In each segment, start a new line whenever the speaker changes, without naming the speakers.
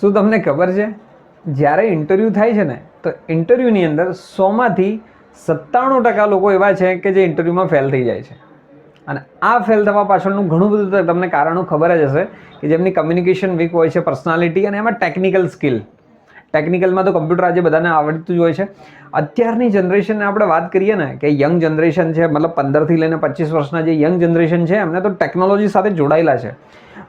શું તમને ખબર છે? જ્યારે ઇન્ટરવ્યૂ થાય છે ને, તો ઇન્ટરવ્યૂની અંદર સોમાંથી સત્તાણું ટકા લોકો એવા છે કે જે ઇન્ટરવ્યૂમાં ફેલ થઈ જાય છે. અને આ ફેલ થવા પાછળનું ઘણું બધું તમને કારણો ખબર જ હશે કે જેમની કમ્યુનિકેશન વીક હોય છે પર્સનાલિટી અને એમાં ટેકનિકલ સ્કિલ ટેકનિકલમાં તો કમ્પ્યુટર આજે બધાને આવડતું જ હોય છે. અત્યારની જનરેશનને આપણે વાત કરીએ ને કે યંગ જનરેશન છે, મતલબ પંદરથી લઈને પચીસ વર્ષના જે યંગ જનરેશન છે, એમને તો ટેકનોલોજી સાથે જોડાયેલા છે.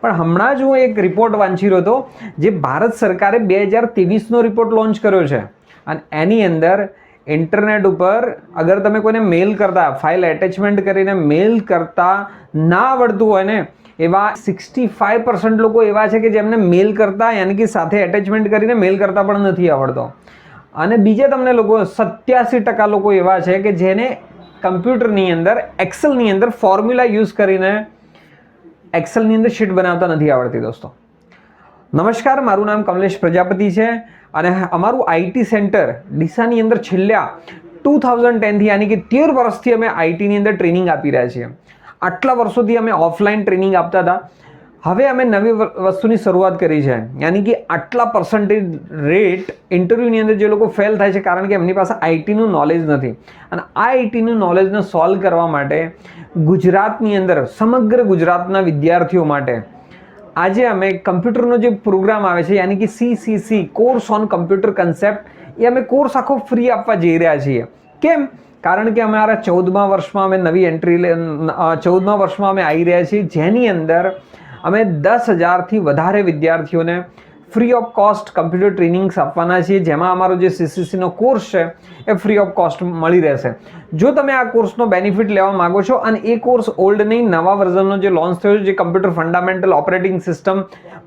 પણ હમણાં જ હું એક રિપોર્ટ વાંચી રહ્યો હતો, જે ભારત સરકારે બે હજાર ત્રેવીસનો રિપોર્ટ લોન્ચ કર્યો છે. અને એની અંદર ઇન્ટરનેટ ઉપર અગર તમે કોઈને મેલ કરતા ફાઇલ એટેચમેન્ટ કરીને મેલ કરતા ના આવડતું હોય ને, એવા સિક્સટી ફાઇવ પર્સન્ટ લોકો એવા છે કે જેમને મેલ કરતા, યાની કે સાથે એટેચમેન્ટ કરીને મેલ કરતા પણ નથી આવડતો. અને બીજે તમને લોકો સત્યાસી ટકા લોકો એવા છે કે જેને કમ્પ્યુટરની અંદર એક્સેલની અંદર ફોર્મ્યુલા યુઝ કરીને એક્સેલની અંદર શીટ બનાવતા નથી આવડતી દોસ્તો. નમસ્કાર, મારું નામ કમલેશ પ્રજાપતિ છે અને અમારું આઈટી સેન્ટર ડીસાની અંદર છેલ્લા ટુ થાઉઝન્ડ ટેનથી યાની કે તેર વર્ષથી અમે આઈટીની અંદર ટ્રેનિંગ આપી રહ્યા છીએ. આટલા વર્ષોથી અમે ઓફલાઈન ટ્રેનિંગ આપતા હતા. હવે અમે નવી વસ્તુની શરૂઆત કરી છે. યાની કે આટલા પર્સન્ટેજ રેટ ઇન્ટરવ્યૂની અંદર જે લોકો ફેલ થાય છે, કારણ કે એમની પાસે આઈટીનું નોલેજ નથી. અને આ આઈટીનું નોલેજને સોલ્વ કરવા માટે ગુજરાતની અંદર, સમગ્ર ગુજરાતના વિદ્યાર્થીઓ માટે આજે અમે કમ્પ્યુટરનો જે પ્રોગ્રામ આવે છે, યાની કે CCC course on computer concept એ અમે કોર્સ આખો ફ્રી આપવા જઈ રહ્યા છીએ. કેમ? કારણ કે અમારા ચૌદમા વર્ષમાં અમે નવી એન્ટ્રી ચૌદમા વર્ષમાં અમે આવી રહ્યા છીએ, જેની અંદર અમે દસ હજારથી વધારે વિદ્યાર્થીઓને free of cost computer trainings આપવાના છીએ. જેમાં અમારો જે સીસીસીનો કોર્સ છે, એ ફ્રી ઓફ કોસ્ટ મળી રહેશે. જો તમે આ કોર્સનો બેનિફિટ લેવા માંગો છો, અને એ કોર્સ ઓલ્ડ નહીં, નવા વર્ઝનનો જે લોન્ચ થયો જે computer fundamental operating system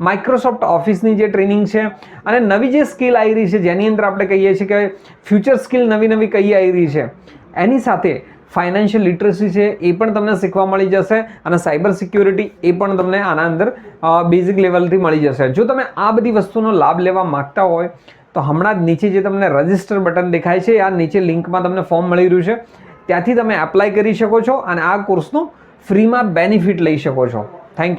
Microsoft ઓફિસની જે ટ્રેનિંગ છે, અને નવી જે સ્કિલ આવી રહી છે, જેની અંદર આપણે કહીએ છીએ કે ફ્યુચર સ્કિલ નવી નવી કઈ આવી રહી છે, એની સાથે ફાઇનાન્શિયલ લિટરસી છે, એ પણ તમને શીખવા મળી જશે અને સાયબર સિક્યોરિટી એ પણ તમને આના અંદર બેઝિક લેવલથી મળી જશે. જો તમે આ બધી વસ્તુનો લાભ લેવા માગતા હોય, તો હમણાં જ નીચે જે તમને રજિસ્ટર બટન દેખાય છે, આ નીચે લિંકમાં તમને ફોર્મ મળી રહ્યું છે. ત્યાંથી તમે એપ્લાય કરી શકો છો અને આ કોર્સનો ફ્રીમાં બેનિફિટ લઈ શકો છો.